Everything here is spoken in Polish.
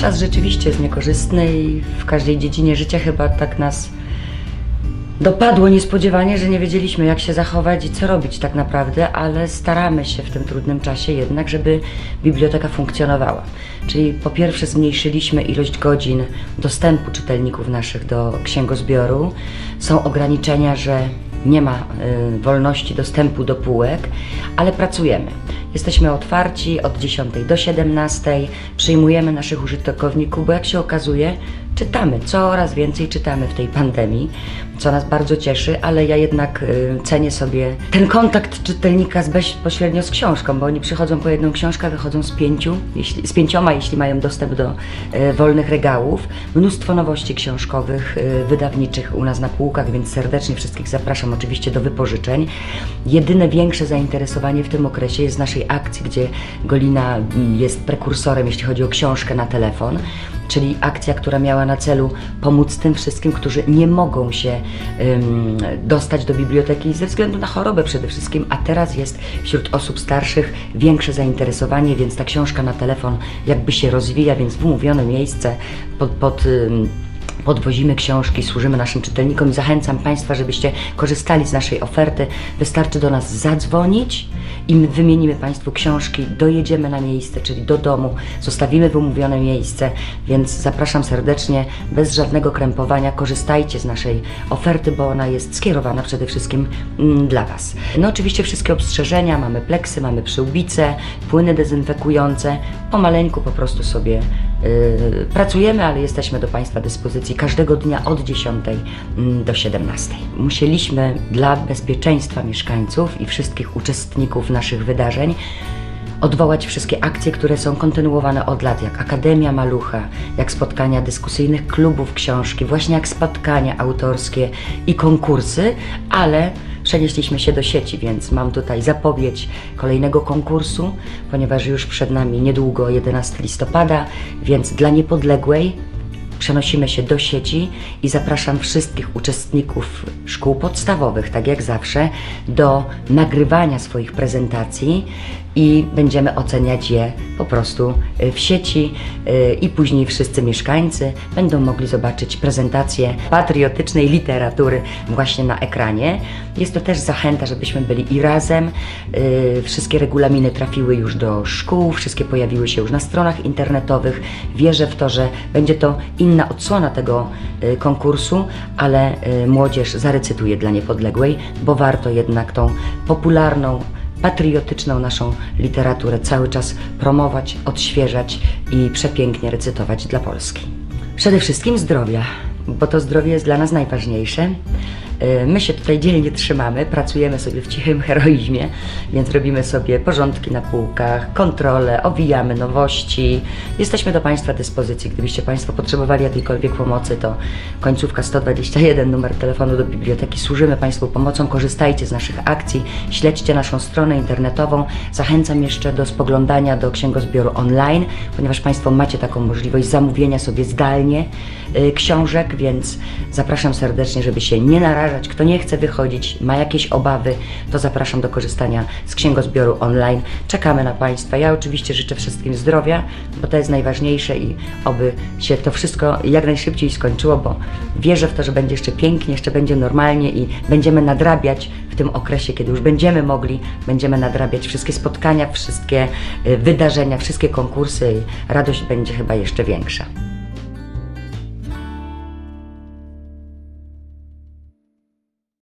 Czas rzeczywiście jest niekorzystny i w każdej dziedzinie życia chyba tak nas dopadło niespodziewanie, że nie wiedzieliśmy jak się zachować i co robić tak naprawdę, ale staramy się w tym trudnym czasie jednak, żeby biblioteka funkcjonowała. Czyli po pierwsze zmniejszyliśmy ilość godzin dostępu czytelników naszych do księgozbioru. Są ograniczenia, że nie ma y, wolności dostępu do półek, ale pracujemy. Jesteśmy otwarci od 10 do 17, przyjmujemy naszych użytkowników, bo jak się okazuje, czytamy, coraz więcej czytamy w tej pandemii, co nas bardzo cieszy, ale ja jednak y, cenię sobie ten kontakt czytelnika bezpośrednio z książką, bo oni przychodzą po jedną książkę, wychodzą z pięciu, jeśli, z pięcioma, jeśli mają dostęp do y, wolnych regałów. Mnóstwo nowości książkowych, y, wydawniczych u nas na półkach, więc serdecznie wszystkich zapraszam oczywiście do wypożyczeń. Jedyne większe zainteresowanie w tym okresie jest naszej akcji, gdzie Golina mm, jest prekursorem, jeśli chodzi o książkę na telefon czyli akcja, która miała na celu pomóc tym wszystkim, którzy nie mogą się dostać do biblioteki ze względu na chorobę przede wszystkim, a teraz jest wśród osób starszych większe zainteresowanie, więc ta książka na telefon jakby się rozwija, więc w umówione miejsce pod, pod Podwozimy książki, służymy naszym czytelnikom i zachęcam Państwa, żebyście korzystali z naszej oferty. Wystarczy do nas zadzwonić i my wymienimy Państwu książki, dojedziemy na miejsce, czyli do domu, zostawimy wymówione miejsce, więc zapraszam serdecznie, bez żadnego krępowania, korzystajcie z naszej oferty, bo ona jest skierowana przede wszystkim mm, dla Was. No oczywiście wszystkie obstrzeżenia, mamy pleksy, mamy przyłbice, płyny dezynfekujące, pomaleńku po prostu sobie pracujemy, ale jesteśmy do Państwa dyspozycji każdego dnia od 10 mm, do 17. Musieliśmy dla bezpieczeństwa mieszkańców i wszystkich uczestników naszych wydarzeń odwołać wszystkie akcje, które są kontynuowane od lat, jak Akademia Malucha, jak spotkania dyskusyjnych klubów książki, właśnie jak spotkania autorskie i konkursy, ale przenieśliśmy się do sieci, więc mam tutaj zapowiedź kolejnego konkursu, ponieważ już przed nami niedługo 11 listopada, więc dla niepodległej przenosimy się do sieci i zapraszam wszystkich uczestników szkół podstawowych, tak jak zawsze, do nagrywania swoich prezentacji i będziemy oceniać je po prostu y, w sieci y, i później wszyscy mieszkańcy będą mogli zobaczyć prezentację patriotycznej literatury właśnie na ekranie. Jest to też zachęta, żebyśmy byli i razem. Y, Wszystkie regulaminy trafiły już do szkół, wszystkie pojawiły się już na stronach internetowych. Wierzę w to, że będzie to inna odsłona tego konkursu, ale młodzież zarecytuje dla niepodległej, bo warto jednak tą popularną patriotyczną naszą literaturę cały czas promować, odświeżać i przepięknie recytować dla Polski. Przede wszystkim zdrowia, bo to zdrowie jest dla nas najważniejsze. Yy, My się tutaj dzielnie trzymamy, pracujemy sobie w cichym heroizmie, więc robimy sobie porządki na półkach, kontrole, owijamy nowości. Jesteśmy do Państwa dyspozycji. Gdybyście Państwo potrzebowali jakiejkolwiek pomocy, to końcówka 121, numer telefonu do biblioteki. Służymy Państwu pomocą, korzystajcie z naszych akcji, śledźcie naszą stronę internetową. Zachęcam jeszcze do spoglądania do księgozbioru online, ponieważ Państwo macie taką możliwość zamówienia sobie zdalnie y, książek, więc zapraszam serdecznie, żeby się nie narażać. Kto nie chce wychodzić, ma jakieś obawy, to zapraszam do korzystania z księgozbioru online. Czekamy na Państwa. Ja oczywiście życzę wszystkim zdrowia, bo to jest najważniejsze i oby się to wszystko jak najszybciej skończyło, bo wierzę w to, że będzie jeszcze pięknie, jeszcze będzie normalnie i będziemy nadrabiać w tym okresie, kiedy już będziemy mogli, będziemy nadrabiać wszystkie spotkania, wszystkie y, wydarzenia, wszystkie konkursy i radość będzie chyba jeszcze większa.